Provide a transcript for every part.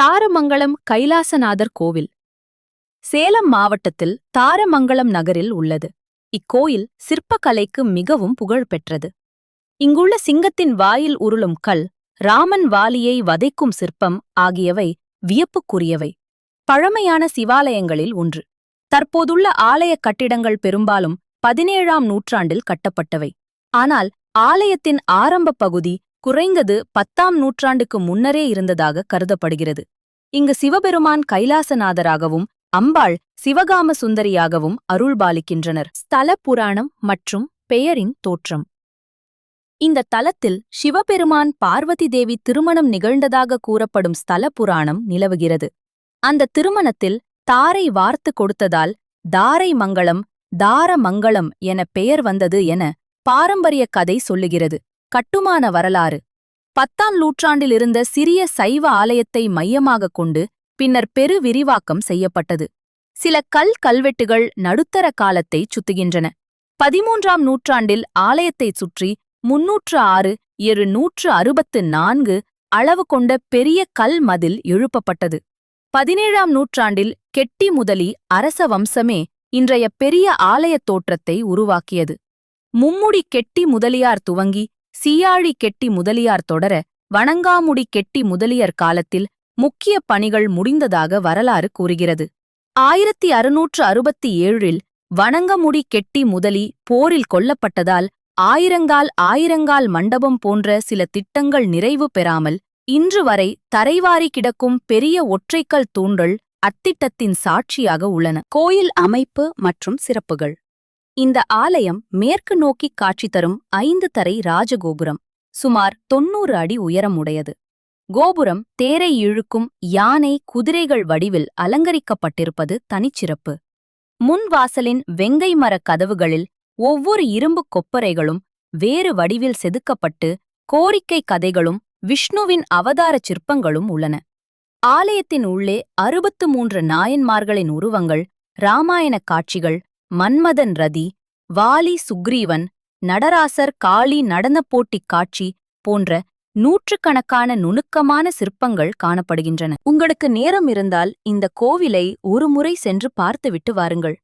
தாரமங்கலம் கைலாசநாதர் கோவில். சேலம் மாவட்டத்தில் தாரமங்கலம் நகரில் உள்ளது. இக்கோயில் சிற்பக்கலைக்கு மிகவும் புகழ்பெற்றது இங்குள்ள சிங்கத்தின் வாயில் உருளும் கல் ராமன் வாலியை வதைக்கும் சிற்பம் ஆகியவை வியப்புக்குரியவை. பழமையான சிவாலயங்களில் ஒன்று. தற்போதுள்ள ஆலயக் கட்டிடங்கள் பெரும்பாலும் பதினேழாம் நூற்றாண்டில் கட்டப்பட்டவை. ஆனால் ஆலயத்தின் ஆரம்பப் பகுதி குறைந்தது பத்தாம் நூற்றாண்டுக்கு முன்னரே இருந்ததாக கருதப்படுகிறது. இங்கு சிவபெருமான் கைலாசநாதராகவும் அம்பாள் சிவகாம சுந்தரியாகவும் அருள்பாலிக்கின்றனர். ஸ்தல புராணம் மற்றும் பெயரின் தோற்றம். இந்த தலத்தில் சிவபெருமான் பார்வதி தேவி திருமணம் நிகழ்ந்ததாக கூறப்படும் ஸ்தல புராணம் நிலவுகிறது. அந்த திருமணத்தில் தாரை வார்த்து கொடுத்ததால் தாரை மங்களம் தார மங்களம் என பெயர் வந்தது என பாரம்பரிய கதை சொல்லுகிறது. கட்டுமான வரலாறு. பத்தாம் நூற்றாண்டில் இருந்த சிறிய சைவ ஆலயத்தை மையமாகக் கொண்டு பின்னர் பெரு விரிவாக்கம் செய்யப்பட்டது. சில கல் கல்வெட்டுகள் நடுத்தர காலத்தைச் சுத்துகின்றன. பதிமூன்றாம் நூற்றாண்டில் ஆலயத்தைச் சுற்றி முன்னூற்று ஆறு இரு நூற்று அறுபத்து நான்கு அளவு கொண்ட பெரிய கல் மதில் எழுப்பப்பட்டது. பதினேழாம் நூற்றாண்டில் கெட்டி முதலி அரச வம்சமே இன்றைய பெரிய ஆலயத் தோற்றத்தை உருவாக்கியது. மும்முடி கெட்டி முதலியார் துவங்கி சீயாழி கெட்டி முதலியார் தொடர வணங்காமுடி கெட்டி முதலியர் காலத்தில் முக்கிய பணிகள் முடிந்ததாக வரலாறு கூறுகிறது. ஆயிரத்தி அறுநூற்று அறுபத்தி ஏழில் வணங்கமுடி கெட்டி முதலி போரில் கொல்லப்பட்டதால் ஆயிரங்கால் ஆயிரங்கால் மண்டபம் போன்ற சில திட்டங்கள் நிறைவு பெறாமல் இன்று வரை தரைவாரி கிடக்கும் பெரிய ஒற்றைக்கல் தூண்கள் அத்திட்டத்தின் சாட்சியாக உள்ளன. கோயில் அமைப்பு மற்றும் சிறப்புகள். இந்த ஆலயம் மேற்கு நோக்கி காட்சி தரும் ஐந்து தரை ராஜகோபுரம் சுமார் தொன்னூறு அடி உயரம் உடையது கோபுரம் தேரை இழுக்கும் யானை குதிரைகள் வடிவில் அலங்கரிக்கப்பட்டிருப்பது தனிச்சிறப்பு. முன்வாசலின் வெங்கை மரக் கதவுகளில் ஒவ்வொரு இரும்புக் கொப்பரைகளும் வேறு வடிவில் செதுக்கப்பட்டு கோரிக்கை கதைகளும் விஷ்ணுவின் அவதார சிற்பங்களும் உள்ளன. ஆலயத்தின் உள்ளே அறுபத்து மூன்று நாயன்மார்களின் உருவங்கள் இராமாயணக் காட்சிகள் மன்மதன் ரதி வாலி சுக்ரீவன் நடராசர் காளி நடனப் போட்டிக் காட்சி போன்ற நூற்றுக்கணக்கான நுணுக்கமான சிற்பங்கள் காணப்படுகின்றன. உங்களுக்கு நேரம் இருந்தால் இந்த கோவிலை ஒருமுறை சென்று பார்த்துவிட்டு வாருங்கள்.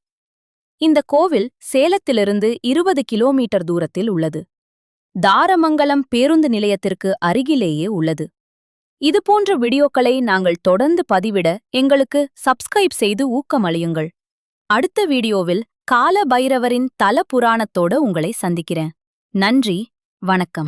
இந்த கோவில் சேலத்திலிருந்து இருபது கிலோமீட்டர் தூரத்தில் உள்ளது. தாரமங்கலம் பேருந்து நிலையத்திற்கு அருகிலேயே உள்ளது. இதுபோன்ற வீடியோக்களை நாங்கள் தொடர்ந்து பதிவிட எங்களுக்கு சப்ஸ்கிரைப் செய்து ஊக்கமளியுங்கள். அடுத்த வீடியோவில் கால பைரவரின் தல புராணத்தோட உங்களை சந்திக்கிறேன். நன்றி வணக்கம்.